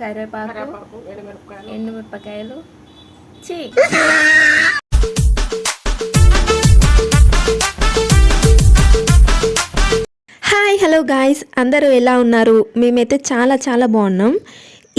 కరివేపాకు ఎండుమిరపకాయలు. ఎండుమిరపకాయలు చీ. Hi hello guys. అందరూ ఎలా ఉన్నారు? మేమైతే చాలా చాలా బాగున్నాం.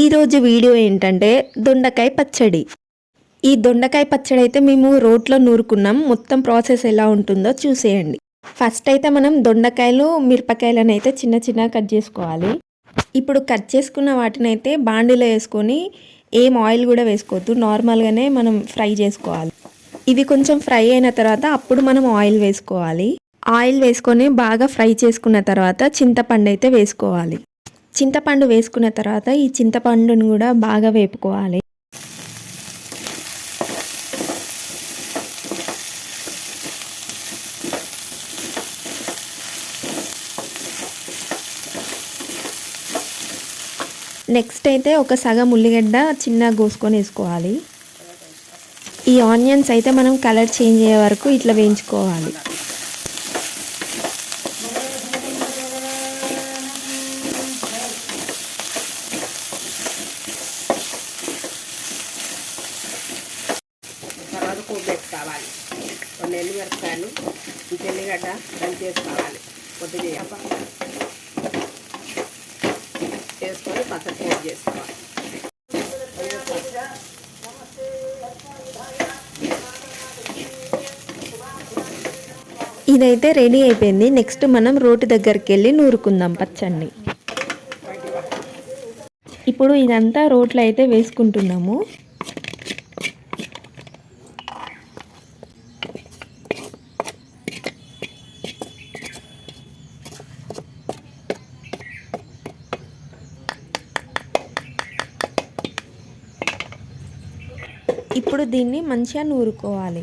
ఈరోజు వీడియో ఏంటంటే దొండకాయ పచ్చడి. ఈ దొండకాయ పచ్చడి అయితే మేము రోట్లో నూరుకున్నాం. మొత్తం ప్రాసెస్ ఎలా ఉంటుందో చూసేయండి. ఫస్ట్ అయితే మనం దొండకాయలు మిరపకాయలను అయితే చిన్న చిన్న కట్ చేసుకోవాలి. ఇప్పుడు కట్ చేసుకున్న వాటిని అయితే బాండిలో వేసుకొని ఏం ఆయిల్ కూడా వేసుకోవద్దు. నార్మల్గానే మనం ఫ్రై చేసుకోవాలి. ఇవి కొంచెం ఫ్రై అయిన తర్వాత అప్పుడు మనం ఆయిల్ వేసుకోవాలి. ఆయిల్ వేసుకొని బాగా ఫ్రై చేసుకున్న తర్వాత చింతపండు అయితే వేసుకోవాలి. చింతపండు వేసుకున్న తర్వాత ఈ చింతపండును కూడా బాగా వేపుకోవాలి. నెక్స్ట్ అయితే ఒక సగం ఉల్లిగడ్డ చిన్న కోసుకొని వేసుకోవాలి. ఈ ఆనియన్స్ అయితే మనం కలర్ చేంజ్ అయ్యే వరకు ఇట్లా వేయించుకోవాలి. తర్వాత పోపు పెట్టుకోవాలి కొన్ని ఎండుమిరపకాయలు ఇంత ఎల్లిగడ్డ దంచి వేసుకోవాలి కొద్దిగా పోపు చేసుకోవాలి ఇదైతే రెడీ అయిపోయింది. నెక్స్ట్ మనం రోటి దగ్గరికి వెళ్ళి నూరుకుందాం పచ్చడిని ఇప్పుడు ఇదంతా రోట్లో అయితే వేసుకుంటున్నాము. ఇప్పుడు దీన్ని మంచిగా నూరుకోవాలి.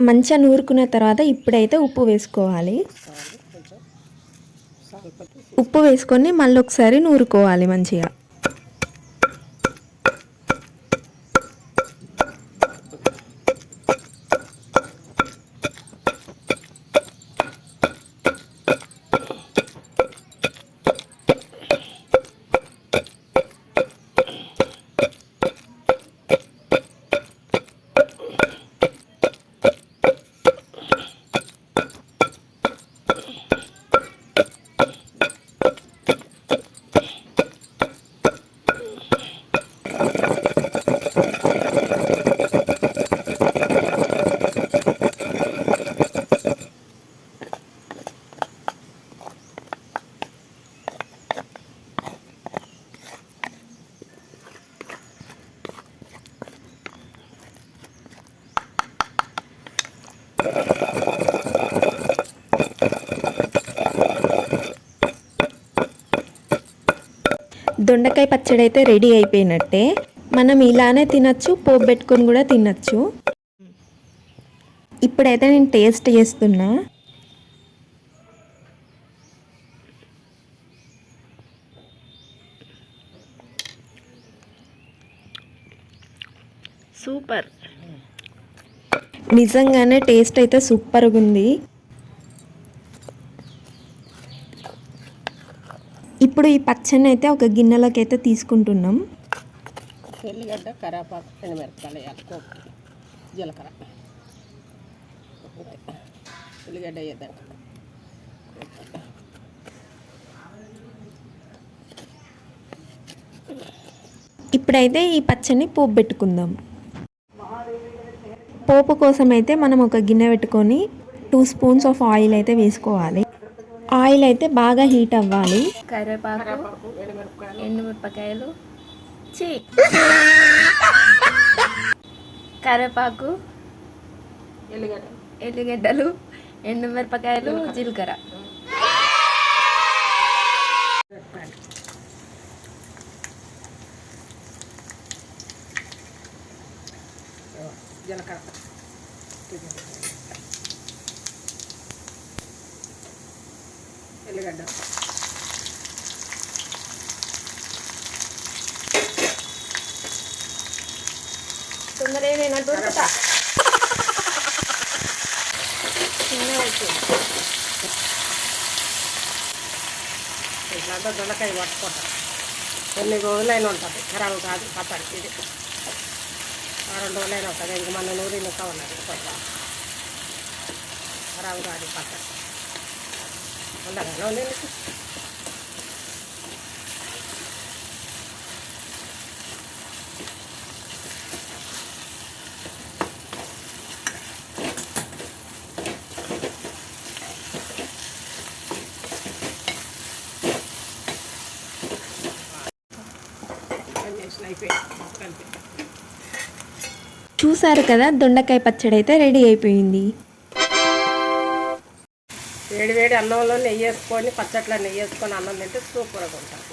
మంచిగా నూరుకున్న తర్వాత ఇప్పుడైతే ఉప్పు వేసుకోవాలి. ఉప్పు వేసుకొని మళ్ళీ ఒకసారి నూరుకోవాలి మంచిగా. దొండకాయ పచ్చడి అయితే రెడీ అయిపోయినట్టే. మనం ఇలానే తినచ్చు పోపు పెట్టుకొని కూడా తినచ్చు. ఇప్పుడైతే నేను టేస్ట్ చేస్తున్నా. సూపర్. నిజంగానే టేస్ట్ అయితే సూపర్గా ఉంది. ఇప్పుడు ఈ పచ్చడిని అయితే ఒక గిన్నెలోకి అయితే తీసుకుంటున్నాం. ఎల్లిగడ్డ కరివేపాకు ఎండుమిరపకాయలు వేయాలి. కోపు జీలకర్ర. ఉల్లిగడ్డ వేయద్దండి ఇప్పుడైతే ఈ పచ్చడిని పోపు పెట్టుకుందాం. పోపు కోసం అయితే మనం ఒక గిన్నె పెట్టుకొని టూ స్పూన్స్ ఆఫ్ ఆయిల్ అయితే వేసుకోవాలి. ఆయిల్ అయితే బాగా హీట్ అవ్వాలి. కరివేపాకు ఎండుమిరపకాయలు చి. కరివేపాకు ఎల్లిగడ్డ ఎల్లిగడ్డలు ఎండుమిరపకాయలు జీలకర్ర. మిరపకాయలు జీలకర్ర. ఎల్లిగడ్డ తొందరగా నేను దొండకాయ పట్టుకుంటా. కొన్ని రోజులైనా ఉంటుంది. ఖరాబ్ కాదు పచ్చడి. ఇది ఆ రెండు రోజులైనా ఉంటుంది. ఇంక మన నూరి ఇంకా ఉన్నది. కొంత ఖరాబ్ కాదు పచ్చడి. చూసారు కదా దొండకాయ పచ్చడి అయితే రెడీ అయిపోయింది. వేడి వేడి అన్నంలో నెయ్యి వేసుకొని పచ్చట్లో నెయ్యి వేసుకొని అన్నం తింటే సూపర్గా ఉంటుంది.